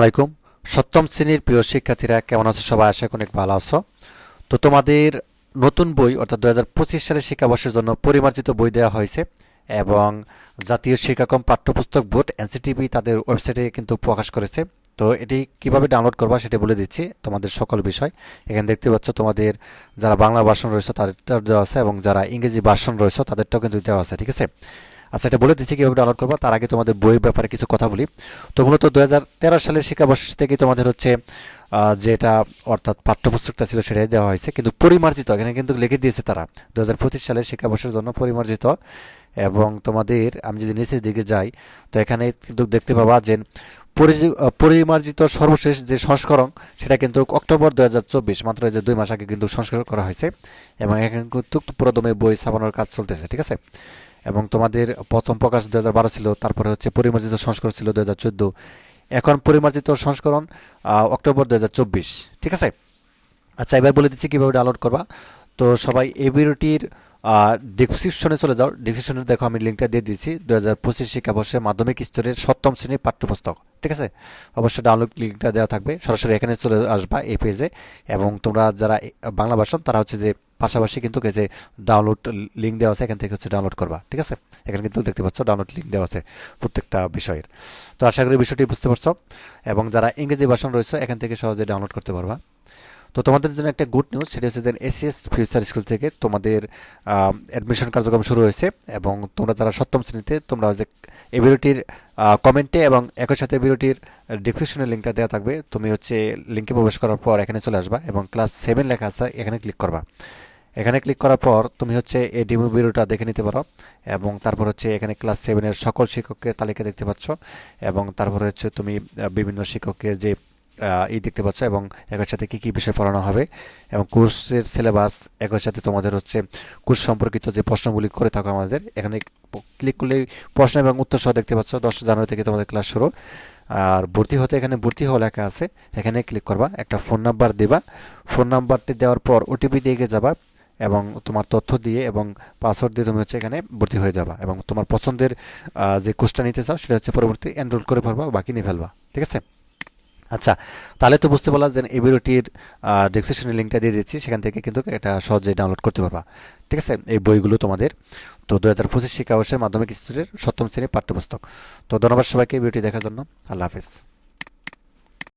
আলাইকুম। সপ্তম শ্রেণির প্রিয় শিক্ষার্থীরা, কেমন আছো সবাই? আশা অনেক ভালো আছো। তো তোমাদের নতুন বই, অর্থাৎ দু হাজার পঁচিশ সালের শিক্ষাবর্ষের জন্য পরিমার্জিত বই দেওয়া হয়েছে এবং জাতীয় শিক্ষাক্রম পাঠ্যপুস্তক বোর্ড, এনসিটিভি, তাদের ওয়েবসাইটে কিন্তু প্রকাশ করেছে। তো এটি কীভাবে ডাউনলোড করবা সেটি বলে দিচ্ছি তোমাদের সকল বিষয়। এখানে দেখতে পাচ্ছ তোমাদের যারা বাংলা ভাষণ রয়েছে তাদেরটাও দেওয়া আছে এবং যারা ইংরেজি ভাষণ রয়েছে, তাদেরটাও কিন্তু দেওয়া আছে, ঠিক আছে? আচ্ছা এটা বলে দিচ্ছি কীভাবে ডাউনলোড করব। তার আগে তোমাদের বইয়ের ব্যাপারে কিছু কথা বলি। তো মূলত দুহাজার তেরো সালের শিক্ষাবর্ষ থেকে তোমাদের হচ্ছে যেটা অর্থাৎ পাঠ্যপুস্তকটা ছিল সেটাই দেওয়া হয়েছে। কিন্তু পরিমার্জিত, এখানে কিন্তু লিখে দিয়েছে তারা দু সালের শিক্ষাবর্ষের জন্য পরিমার্জিত। এবং তোমাদের, আমি যদি নিচের দিকে যাই, তো এখানে কিন্তু দেখতে পাবা যে পরিমার্জিত সর্বশেষ যে সংস্করণ, সেটা কিন্তু অক্টোবর দু হাজার চব্বিশ, মাত্র যে দুই মাস আগে কিন্তু সংস্করণ করা হয়েছে। এবং এখানে কিন্তু পুরোদমে বই ছাপানোর কাজ চলতেছে, ঠিক আছে? এবং তোমাদের প্রথম প্রকাশ দু হাজার বারো ছিল, তারপরে হচ্ছে পরিমার্জিত সংস্করণ ছিল দু হাজার চৌদ্দ। এখন পরিমার্জিত সংস্করণ অক্টোবর দু হাজার চব্বিশ। ঠিক আছে? আচ্ছা এবার বলে দিচ্ছি কীভাবে ডাউনলোড করবা। তো সবাই এই ভিডিওটির ডিসক্রিপশনে চলে যাও। ডিসক্রিপশনে দেখো, আমি লিঙ্কটা দিয়ে দিচ্ছি দু হাজার পঁচিশ শিক্ষাবর্ষে মাধ্যমিক স্তরের সপ্তম শ্রেণির পাঠ্যপুস্তক। ঠিক আছে? অবশ্যই ডাউনলোড লিঙ্কটা দেওয়া থাকবে। সরাসরি এখানে চলে আসবা এই পেজে এবং তোমরা যারা বাংলা ভাষণ, তারা হচ্ছে যে পাশাপাশি কিন্তু এই যে ডাউনলোড লিঙ্ক দেওয়া আছে, এখান থেকে হচ্ছে ডাউনলোড করবা, ঠিক আছে? এখানে কিন্তু দেখতে পাচ্ছ ডাউনলোড লিঙ্ক দেওয়া আছে প্রত্যেকটা বিষয়ের। তো আশা করি বিষয়টি বুঝতে পারছ এবং যারা ইংরেজি ভাষণ রয়েছে, এখান থেকে সহজে ডাউনলোড করতে পারবা। তো তোমাদের জন্য একটা গুড নিউজ সেটা হচ্ছে যে এসিএস ফিউচার স্কুল থেকে তোমাদের অ্যাডমিশন কার্যক্রম শুরু হয়েছে এবং তোমরা যারা সপ্তম শ্রেণীতে, তোমরা যে এই ভিডিওটির কমেন্টে এবং একই সাথে ভিডিওটির ডিসক্রিপশনের লিঙ্কটা দেওয়া থাকবে। তুমি হচ্ছে লিঙ্কে প্রবেশ করার পর এখানে চলে আসবা এবং ক্লাস সেভেন লেখা আছে, এখানে ক্লিক করবা। এখানে ক্লিক করার পর তুমি হচ্ছে এই ডিমো ভিডিওটা দেখে নিতে পারো এবং তারপর হচ্ছে এখানে ক্লাস সেভেনের সকল শিক্ষকের তালিকা দেখতে পাচ্ছ এবং তারপরে হচ্ছে তুমি বিভিন্ন শিক্ষকের যে ই দেখতে পাচ্ছ এবং একই সাথে কী কী বিষয় পড়ানো হবে। এবং কোর্সের সিলেবাস একই সাথে তোমাদের হচ্ছে কোর্স সম্পর্কিত যে প্রশ্নগুলি করে থাকো আমাদের, এখানে ক্লিক করলেই প্রশ্ন এবং উত্তর সহ দেখতে পাচ্ছ, দশ জানুয়ারি থেকে তোমাদের ক্লাস শুরু। আর ভর্তি হতে এখানে ভর্তি হওয়া লেখা আছে, এখানে ক্লিক করবা, একটা ফোন নাম্বার দিবা। ফোন নাম্বারটি দেওয়ার পর ওটিপি দিয়ে যাবা এবং তোমার তথ্য দিয়ে এবং পাসওয়ার্ড দিয়ে তুমি হচ্ছে এখানে ভর্তি হয়ে যাবা এবং তোমার পছন্দের যে কোর্সটা নিতে চাও সেটা হচ্ছে পরবর্তী এনরোল করে ফেলবা, বাকি নিয়ে ফেলবা, ঠিক আছে? আচ্ছা তাহলে তো বুঝতে পারলাম যে এই ভিডিওটির ডিসক্রিপশনের লিঙ্কটা দিয়ে দিচ্ছি, সেখান থেকে কিন্তু এটা সহজে ডাউনলোড করতে পারবা। ঠিক আছে? এই বইগুলো তোমাদের। তো দু হাজার পঁচিশ শিক্ষাবর্ষের মাধ্যমিক স্তরের সপ্তম শ্রেণির পাঠ্যপুস্তক। তো ধন্যবাদ সবাইকে, ভিডিওটি দেখার জন্য। আল্লাহ হাফিজ।